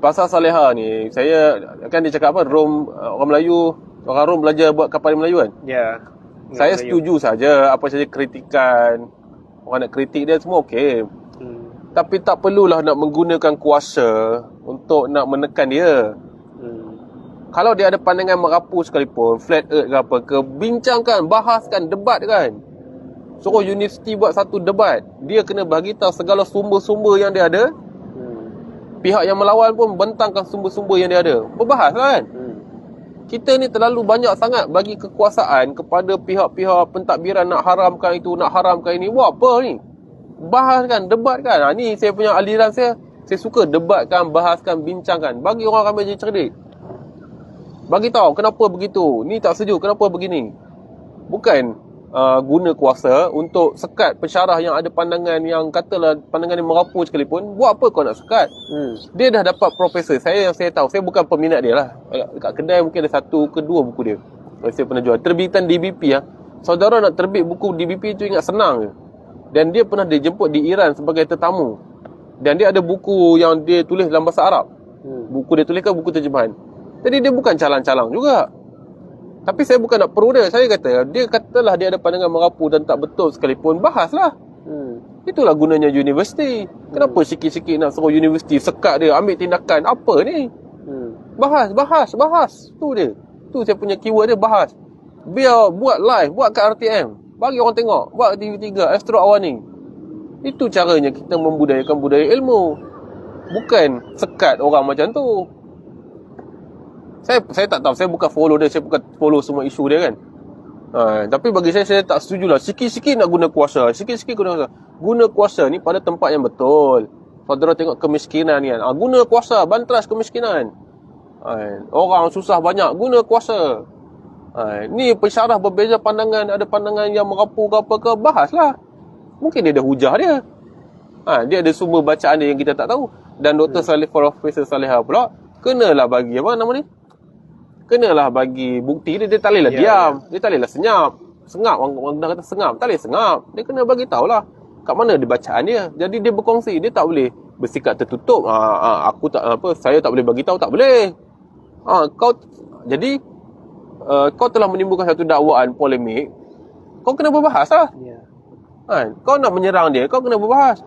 pasal Saleha ni, saya kan dia cakap apa, Rom, uh, orang Melayu, orang Rom belajar buat kapal Melayu kan? Ya. saya Melayu. setuju saja apa saja kritikan. Orang nak kritik dia semua okey. Hmm. Tapi tak perlulah nak menggunakan kuasa untuk nak menekan dia. Hmm. Kalau dia ada pandangan merapu sekalipun, flat earth ke apa ke, bincangkan, bahaskan, debat kan. Suruh universiti buat satu debat. Dia kena bagi tahu segala sumber-sumber yang dia ada. Pihak yang melawan pun bentangkan sumber-sumber yang dia ada. Berbahas kan? Hmm. Kita ni terlalu banyak sangat bagi kekuasaan kepada pihak-pihak pentadbiran nak haramkan itu, nak haramkan ini. Buat apa ni? Bahaskan, debatkan. Ha, ni saya punya aliran saya. Saya suka debatkan, bahaskan, bincangkan. Bagi orang ramai jadi cerdik. Bagi tahu kenapa begitu. Ni tak setuju, kenapa begini. Bukan uh, guna kuasa untuk sekat pensyarah yang ada pandangan yang katalah pandangan yang merapu sekalipun. Buat apa kau nak sekat? Hmm. Dia dah dapat profesor. Saya yang saya tahu, saya bukan peminat dia lah. Dekat kedai mungkin ada satu ke dua buku dia. Saya pernah jual. Terbitan DBP lah. Saudara nak terbit buku DBP tu ingat senang je. Dan dia pernah dijemput di Iran sebagai tetamu. Dan dia ada buku yang dia tulis dalam bahasa Arab. Hmm. Buku dia tuliskan buku terjemahan. Jadi dia bukan calang-calang juga. Tapi saya bukan nak perlu dia. Saya kata, dia katalah dia ada pandangan merapu dan tak betul sekalipun. Bahaslah. Hmm. Itulah gunanya universiti. Kenapa sikit-sikit nak suruh universiti sekat dia, ambil tindakan? Apa ni? Hmm. Bahas, bahas, bahas. Tu dia. Tu saya punya keyword dia, bahas. Biar buat live, buat kat RTM. Bagi orang tengok. Buat TV3, Astro Awani. Itu caranya kita membudayakan budaya ilmu. Bukan sekat orang macam tu. Saya saya tak tahu, saya bukan follow dia, saya bukan follow semua isu dia kan. Ha, tapi bagi saya, saya tak setuju lah. Sikit-sikit nak guna kuasa. Sikit-sikit guna kuasa. Guna kuasa ni pada tempat yang betul. Saudara tengok kemiskinan ni kan. Ha, guna kuasa, bantras kemiskinan. Ha, orang susah banyak, guna kuasa. Ha, ni pensyarah berbeza pandangan, ada pandangan yang merapu ke apa ke, bahaslah. Mungkin dia ada hujah dia. Ha, dia ada sumber bacaan dia yang kita tak tahu. Dan Dr. Salih Profesor Saleha pula, kenalah bagi apa nama ni? Kenalah bagi bukti dia, dia tak bolehlah Ya, diam. Dia tak bolehlah senyap. Sengap, orang, orang dah kata sengap. Tak boleh sengap. Dia kena bagi tahulah kat mana dia bacaan dia. Jadi dia berkongsi, dia tak boleh bersikap tertutup. Ha, ha, aku tak apa, saya tak boleh bagi tahu, tak boleh. Ha, kau jadi uh, kau telah menimbulkan satu dakwaan polemik. Kau kena berbahas lah. Ya. Kan? Kau nak menyerang dia, kau kena berbahas.